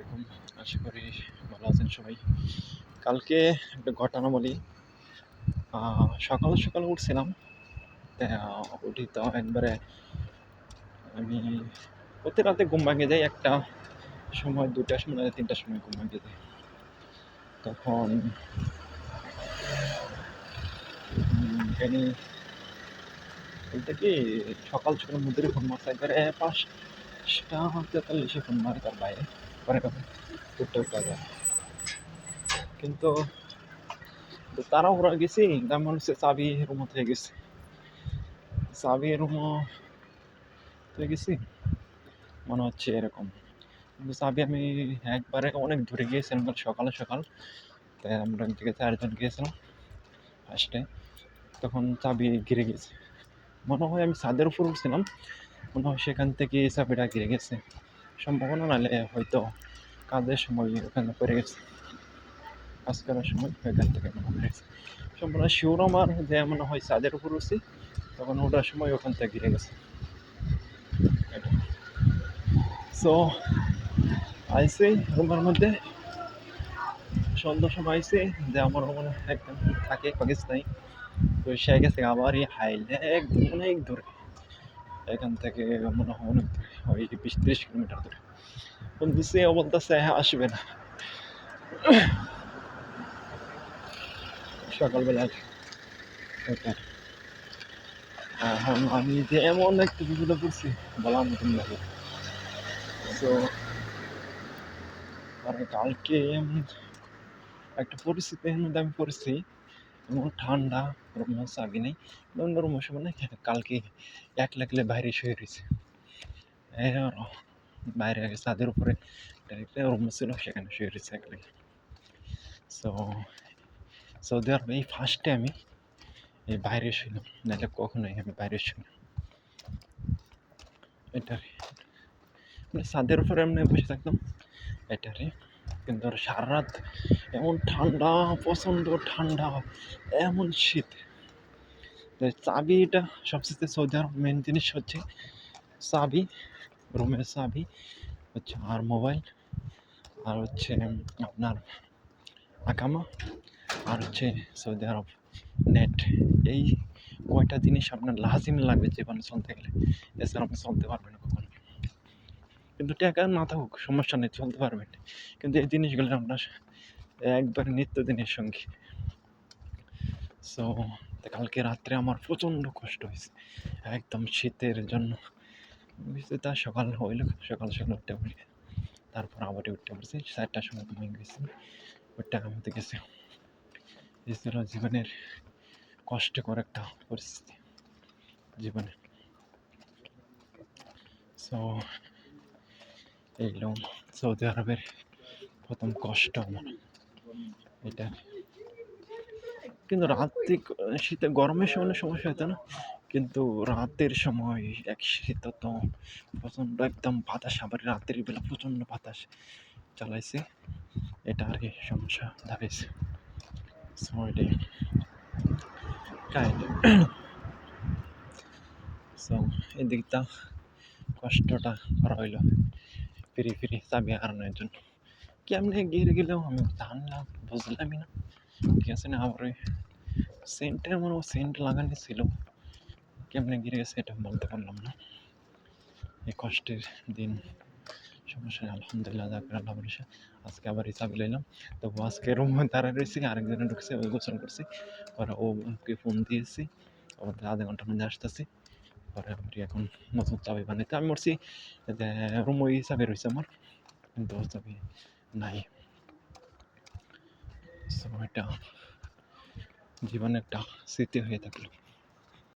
আলাইকুম। আশা করি ভালো আছেন সবাই। কালকে একটা ঘটনা বলি সকাল সকাল উঠছিলাম। উঠি তো একবারে আমি প্রতি রাতে ঘুম ভাঙে যাই একটা সময় দুটার সময় তিনটার সময় ঘুম ভাঙে যায়। তখন এনি বলতে কি, সকাল সকাল মধ্যে ফোন মারছে, একবারে পাঁচটা তেতাল্লিশে ফোন মারে তার বাইরে উঠতে উঠতে যায়। কিন্তু তারা ওরা গেছি তেমন হচ্ছে চাবি রুমো থেকে গেছে। চাবি রুমো থেকে গেছি, মনে হচ্ছে এরকম। কিন্তু চাবি আমি একবারে অনেক দূরে গিয়েছিলাম, কাল সকালে সকাল। তাই আমরা থেকে চারজন গিয়েছিলাম ফার্স্টে। তখন চাবি ঘিরে গেছে। মনে হয় আমি ছাদের উপর উঠছিলাম, মনে হয় সেখান থেকে চাবিটা ঘিরে গেছে। সম্ভাবনা নাহলে হয়তো কাজের সময় ওখানে পড়ে গেছে। কাজ করার সময় ওইখান থেকে মনে শিওর আমার যে মনে হয় ছাদের উপর উঠছি তখন ওঠার সময় ওখান থেকে ঘিরে গেছে। সো আইসি রুমের মধ্যে সন্ধ্যার সময় আইসি, যে আমার মনে একদম থাকে পাকিস্তানি, তো সে গেছে আবার এই হাইলে, একদম অনেক দূরে। এখান থেকে মনে হয় অনেক ওই বিশ ত্রিশ কিলোমিটার দূরে। কিন্তু সে বলতেছে হ্যাঁ আসবে না। সকালবেলা ওটা এখন আমি যে এমন একটা বিপদে পড়ছি বলার মতন লাগে। তো মানে কালকে একটা পরিস্থিতির মধ্যে আমি পড়েছি। ঠান্ডা রুমের চাবি নেই। অন্য রুমের সময় না কালকে এক লাগলে বাইরে শুয়ে রয়েছে। বাইরে ছাদের উপরে একটা রুম ছিল, সেখানে শুয়ে রয়েছে এক লাগে সো সৌদি আরবে এই ফার্স্টে আমি এই বাইরে শুইলাম নাহলে কখনোই আমি বাইরে শুই না এটারে মানে ছাদের উপরে এমনি বসে থাকতাম, এটারে কিন্তু আর সারা রাত এমন ঠান্ডা, প্রচণ্ড ঠান্ডা, এমন শীত। চাবিটা সবচেয়ে সৌদি আরব মেন জিনিস হচ্ছে চাবি, রুমের চাবি, হচ্ছে আর মোবাইল আর হচ্ছে আপনার আকামা আর হচ্ছে সৌদি আরব নেট এই কয়টা জিনিস আপনার লাজিম লাগবে জীবনে চলতে গেলে। এছাড়া আপনি চলতে পারবেন কিন্তু টাকা না থাকুক, সমস্যা নেই, চলতে পারবেন কিন্তু এই জিনিসগুলো আপনার একবার নিত্যদিনের সঙ্গে। সো কালকে রাত্রে আমার প্রচণ্ড কষ্ট হয়েছে। একদম শীতের জন্য। বুঝতে তার সকাল হইল, সকাল সকাল উঠতে পারি। তারপর আবার উঠতে পারছি। চারটার সময় ঘুমিয়ে গেছি। ওইটা আমাদের গেছে। ছিল জীবনের কষ্টকর একটা পরিস্থিতি। জীবনে সো এইলো সৌদি আরবের প্রথম কষ্ট আমার এটা কিন্তু রাতে শীতে গরমের সময় সমস্যা হতো না? কিন্তু রাতের সময় এক শীত তো প্রচণ্ড একদম বাতাস, আবার রাতের বেলা প্রচণ্ড বাতাস চালাইছে। এটা আর কি সমস্যা দাঁড়িয়েছে সো এদিকটা কষ্টটা রইল। ফিরি ফিরি চাবি হারানোর জন্য কেমনে গিয়ে গেলেও আমি জানলাম বুঝলামই না। ঠিক আছে না আবার ওই সেন্টের মনে সেন্ট লাগানো ছিল কেমনে গিরে গেছে এটা বলতে পারলাম না। এই কষ্টের দিন। সমস্যা আলহামদুলিল্লাহ যাকে আল্লাহ ভরসা আজকে আবার হিসাব লাইলাম। তবু আজকে রুম দাঁড়ায় রয়েছি, আরেকজনে ঢুকছে, ওই গোসল করছি। পরে ওকে ফোন দিয়েছি। ওর আধা ঘণ্টার মধ্যে আসতেছি। পরে আমি এখন নতুন চাবি বানাইতে আমি মরছি যে রুম ওই হিসাবে রয়েছে আমার কিন্তু চাবি নাই এটা জীবনে একটা স্মৃতি হয়ে থাকল